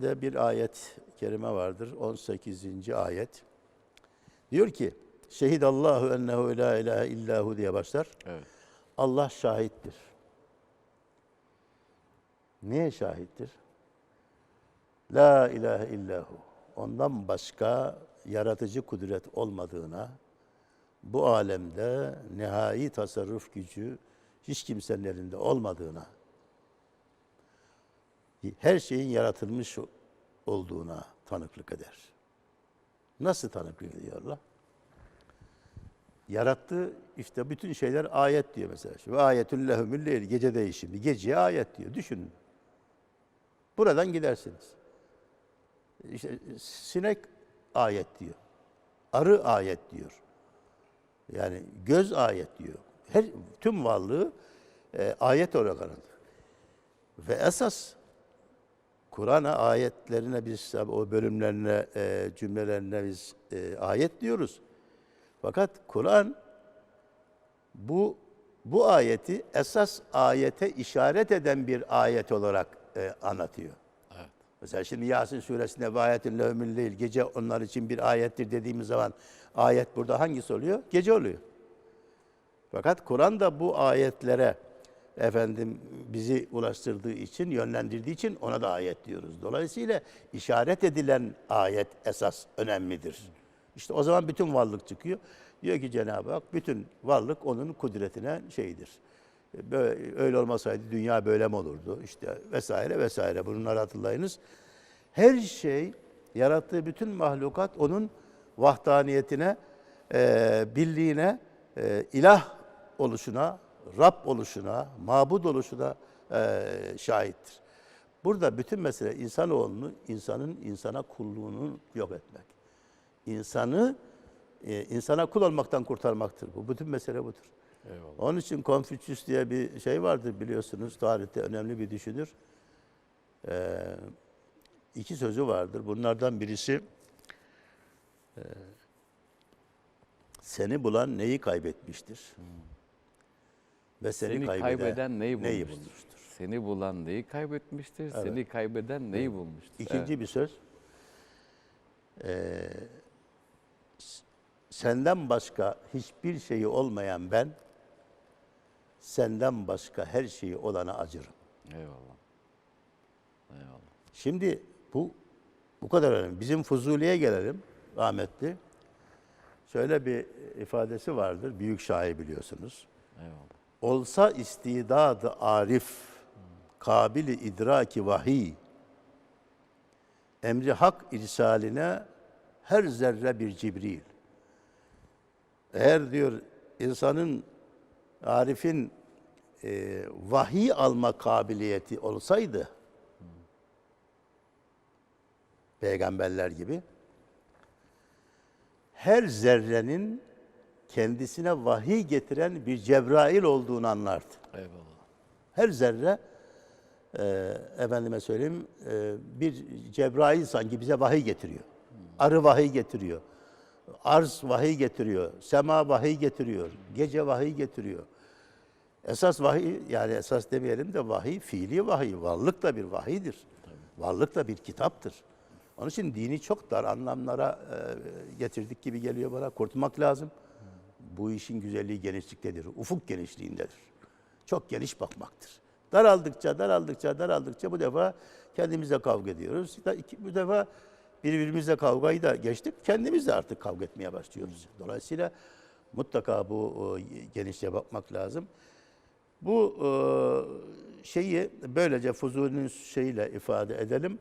suresinde bir ayet kerime vardır. 18. ayet. Diyor ki Şehidallahu ennehu la ilahe illahu diye başlar. Evet. Allah şahittir. Neye şahittir? La ilahe illahu. Ondan başka yaratıcı kudret olmadığına, bu alemde nihai tasarruf gücü hiç kimsenin elinde olmadığına, her şeyin yaratılmış olduğuna tanıklık eder. Nasıl tanıklık ediyor Allah? Yarattığı işte bütün şeyler ayet diyor mesela. Ve ayetün lehumül leyl gece değişimi. Geceye ayet diyor. Düşünün. Buradan gidersiniz. İşte sinek ayet diyor. Arı ayet diyor. Yani göz ayet diyor. Her tüm varlığı e, ayet olarak anılır. Ve esas Kur'an'a ayetlerine biz o bölümlerine, e, cümlelerine biz e, ayet diyoruz. Fakat Kur'an bu bu ayeti esas ayete işaret eden bir ayet olarak e, anlatıyor. Evet. Mesela şimdi Yasin suresinde ve ayetin lehumül leyl gece onlar için bir ayettir dediğimiz zaman ayet burada hangisi oluyor? Gece oluyor. Fakat Kur'an da bu ayetlere efendim bizi ulaştırdığı için, yönlendirdiği için ona da ayet diyoruz. Dolayısıyla işaret edilen ayet esas önemlidir. İşte o zaman bütün varlık çıkıyor. Diyor ki Cenab-ı Hak bütün varlık onun kudretine şeydir. Böyle, öyle olmasaydı dünya böyle mi olurdu? İşte vesaire vesaire bunları hatırlayınız. Her şey yarattığı bütün mahlukat onun vahdaniyetine, e, birliğine, e, ilah oluşuna, Rab oluşuna, mabud oluşuna e, şahittir. Burada bütün mesele insanoğlunu, insanın insana kulluğunu yok etmek. İnsanı e, insana kul olmaktan kurtarmaktır bu. Bütün mesele budur. Eyvallah. Onun için Konfüçyüs diye bir şey vardır biliyorsunuz. Tarihte önemli bir düşünür. Ee, iki sözü vardır. Bunlardan birisi e, seni bulan neyi kaybetmiştir? Ve seni, Seni kaybeden, kaybeden neyi neyi bulmuştur? bulmuştur? Seni bulan neyi kaybetmiştir? Seni kaybeden neyi bulmuştur? İkinci bir söz. Ee, senden başka hiçbir şeyi olmayan ben, senden başka her şeyi olana acırım. Evet. Eyvallah. Eyvallah. Şimdi bu bu kadar önemli. Bizim Fuzuli'ye gelelim rahmetli. Şöyle bir ifadesi vardır. Büyük şair biliyorsunuz. Eyvallah. Olsa istidadı arif, kabili idraki vahiy, emri hak irsaline her zerre bir Cibril. Eğer diyor insanın, arifin e, vahiy alma kabiliyeti olsaydı, peygamberler gibi, her zerrenin kendisine vahiy getiren bir Cebrail olduğunu anlardı. Eyvallah. Her zerre e, efendime söyleyeyim e, bir Cebrail sanki bize vahiy getiriyor. Arı vahiy getiriyor. Arz vahiy getiriyor. Sema vahiy getiriyor. Gece vahiy getiriyor. Esas vahiy yani esas demeyelim de vahiy fiili vahiy. Varlık da bir vahiydir. Varlık da bir kitaptır. Onun için dini çok dar anlamlara e, getirdik gibi geliyor bana. Kurtulmak lazım. Bu işin güzelliği genişliktedir. Ufuk genişliğindedir. Çok geniş bakmaktır. Daraldıkça, daraldıkça, daraldıkça bu defa kendimizle kavga ediyoruz. Bu defa birbirimizle kavgayı da geçtik. Kendimizle artık kavga etmeye başlıyoruz. Dolayısıyla mutlaka bu e, genişliğe bakmak lazım. Bu e, şeyi böylece Fuzuli'nin şeyiyle ifade edelim.